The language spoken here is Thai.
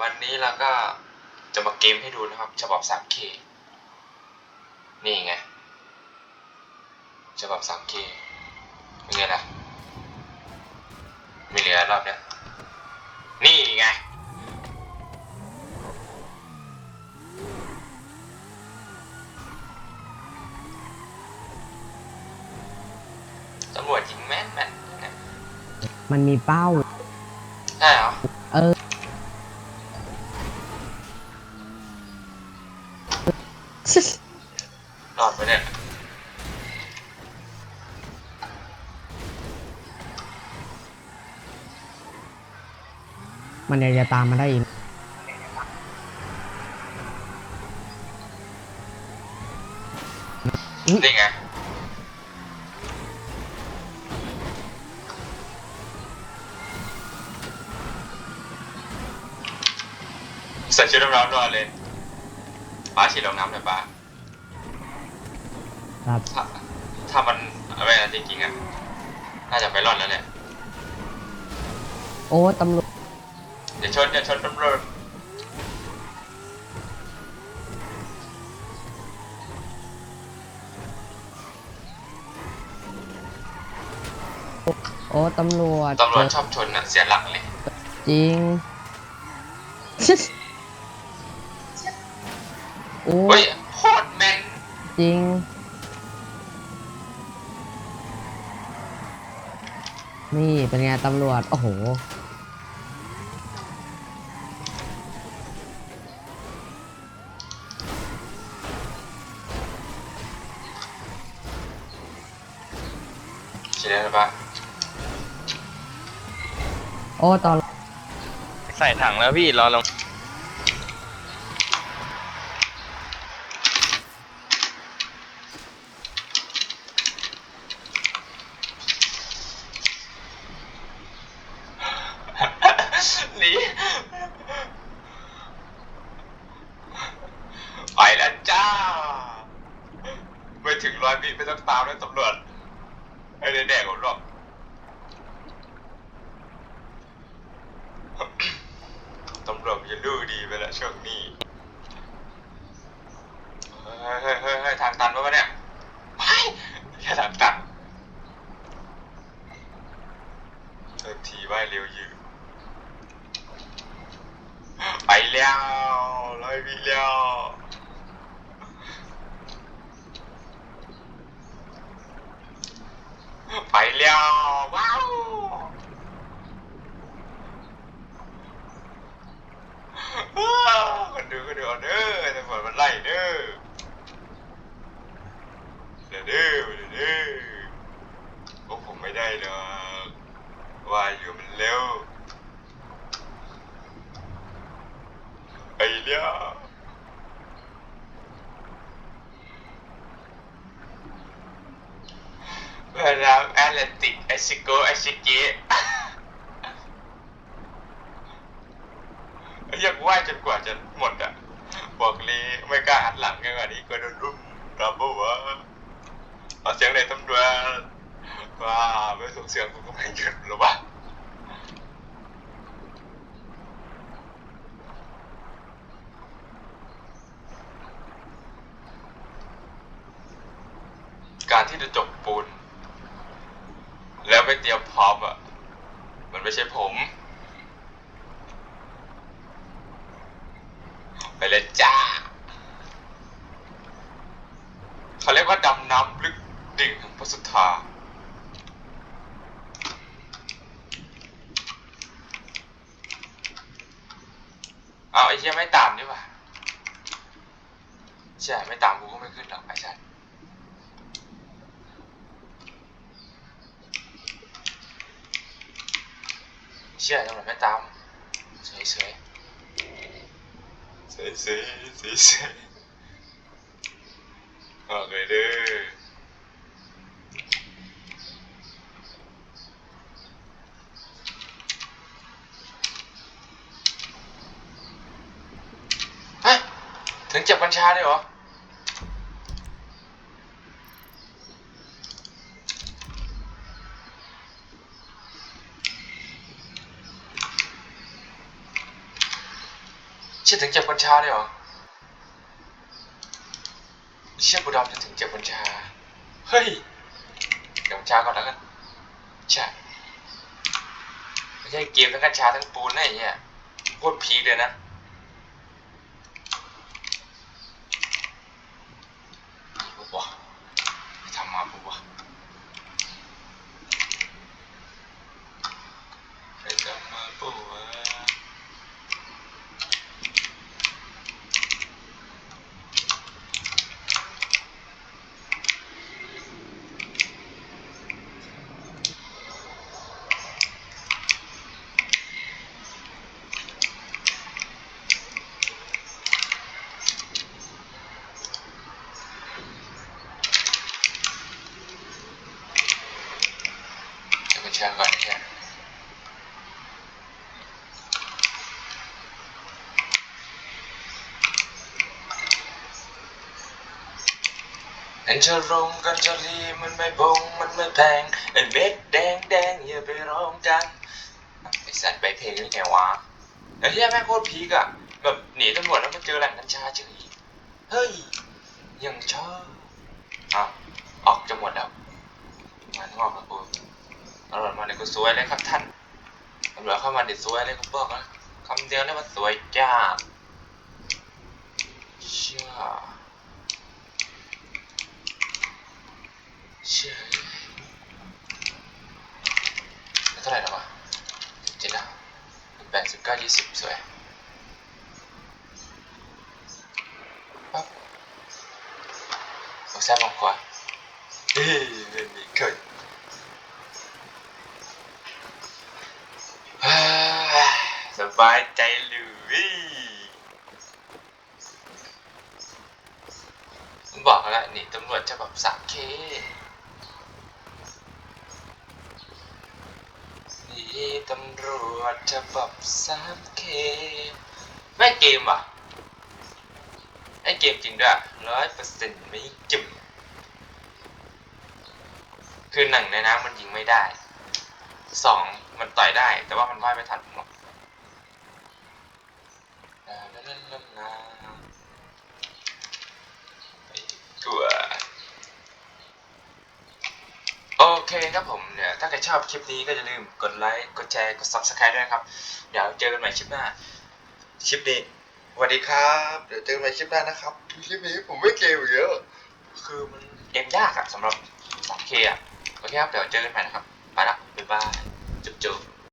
วันนี้เราก็จะมาเกมให้ดูนะครับ ฉบับ 3K นี่ไง ฉบับ 3K เป็นไงล่ะ ไม่เหลือรอบเนี้ยนี่ไง ตำรวจยิงแม่นแม่นนะมันมีเป้า ใช่เหรอ เออ รอดไปเนี่ยมันยังจะตามมาได้อีกนี่ไงใส่ชุดน้ำร้อนรอเลย ป้าฉีดลงน้ำหน่อยป้าครับ ถ้าถ้ามันอะไรนะจริงๆอะน่าจะไปรอดแล้วเนี่ยโอ้ตำรวจอย่าชนอย่าชนตำรวจโอ้ตำรวจตำรวจชอบชนอะเสียหลักเลยจริง โอ้เฮ้ยโคตรแม่นจริง นี่เป็นไงตำรวจ โอ้โหฉีดได้หรือเปล่าโอ้ตอนใส่ถังแล้วพี่รอลง หนีไปแล้วจ้า ไม่ถึงร้อยวิไม่ต้องตามแล้วตำรวจไอ้แดงๆผมหรอกตำรวจจะดูดีไปแล้วช่วงนี้ เฮ้ยเฮ้ยเฮ้ยเฮ้ยทางตันปะวะเนี่ยไม่แค่ทางตันเทิทีว่ายเร็วยืด ไปแล้วร้อยวิแล้วไปแล้วว้าวอ้าวคนดูก็ดูเอาเด้อตำรวจมันไล่เด้อเดี๋ยวเด้อเดี๋ยวเด้อพวกผมไม่ได้หรอกว่าอยู่มันเร็ว ไปแล้วเวลาแอตแลน ติกไอชิโกไอชิเกะอยากว่ายจนกว่าจะหมดอะ บอกเลยไม่กล้าหันหลังไงวันนี้ก็โดนรุมรับบอกว่าเอาเสียงในตำรวจว้าไม่ส่งเสียงกูก็ไม่หยุดหรอวะการที่จะจบปูน ไม่เตรียมพร้อมอะ มันไม่ใช่ผม ไปเลยจ้า เขาเรียกว่าดำน้ำลึกดิ่งของพระสุธาเอาไอ้เหี้ยไม่ตามนี่หว่าใช่ ไม่ตามกูก็ไม่ขึ้นหรอกไอ้ชัน เชื่อตำรวจไม่ตามสวยสวยสวยสวยสวยสวยออกเลยเด้อเฮ้ยถึงจับกัญชาเลยเหรอ เชื่อถึงเจ็บกัญชาเลยเหรอ เชื่อกูดำจะถึงเจ็บกัญชา เฮ้ย เก็บกัญชาก่อนแล้วกันใช่ไม่ใช่เกมทั้งกัญชาทั้งปูนนะไอ้เนี่ยโคตรพีคเลยนะนี่ปุ๊บวะไปทำมาปุ๊บวะไปทำมาปุ๊บวะเก็บกัญชาก่อนเนี่ย กัญชารงกัญชาลีมันไม่บงมันไม่แพงไอ้เม็ดแดงแดงอย่าไปร้องกันไอ้สัตว์ไปเพลงนี่ไงวะไอ้เหี้ยแม่งโคตรพีกอะแบบหนีตำรวจแล้วมาเจอแหล่งกัญชาเฉยเฮ้ยยังชอบอ้าวออกจะหมดแล้วงานงอกแล้วกูตำรวจมาเดี๋ยกูสวยเลยครับท่านตำรวจเข้ามาเดี๋ยวสวยเลยกูบอกนะคำเดียวเลยว่าสวยจ้าเชื่อ เชื่อแล้วเท่าไหร่แล้ววะเจ็ดแล้วแปดสิบเก้ายี่สิบสวยปั๊บผมแซ่บมากกว่าเฮ้ยไม่มีเคยฮ่าสบายใจเลยผมบอกแล้วนี่ตำรวจจะแบบสามเคี่ตำรวจจะแบบสามเคไม่เกมว่ะไอเกมจริงด้วยร้อยเปอร์เซ็นต์ไม่จิ้มคือหนึ่งในน้ำมันยิงไม่ได้สองมันต่อยได้ แต่ว่ามันว่ายไม่ทันผมหรอกลาลาลาลาลาไม่กลัว โอเคครับผมเดี๋ยวถ้าใครชอบคลิปนี้ก็อย่าลืมกดไลค์ กดแชร์ กด subscribe ด้วยนะครับ เดี๋ยวเจอกันใหม่คลิปหน้า คลิปนี้สวัสดีครับ เดี๋ยวเจอกันใหม่คลิปหน้านะครับ คลิปนี้ผมไม่เกมเยอะ คือมันเกมยากอะสำหรับ 3K อะโอเคครับ เดี๋ยวเจอกันใหม่นะครับ ไปละบ๊ายบายจุ๊บจุ๊บ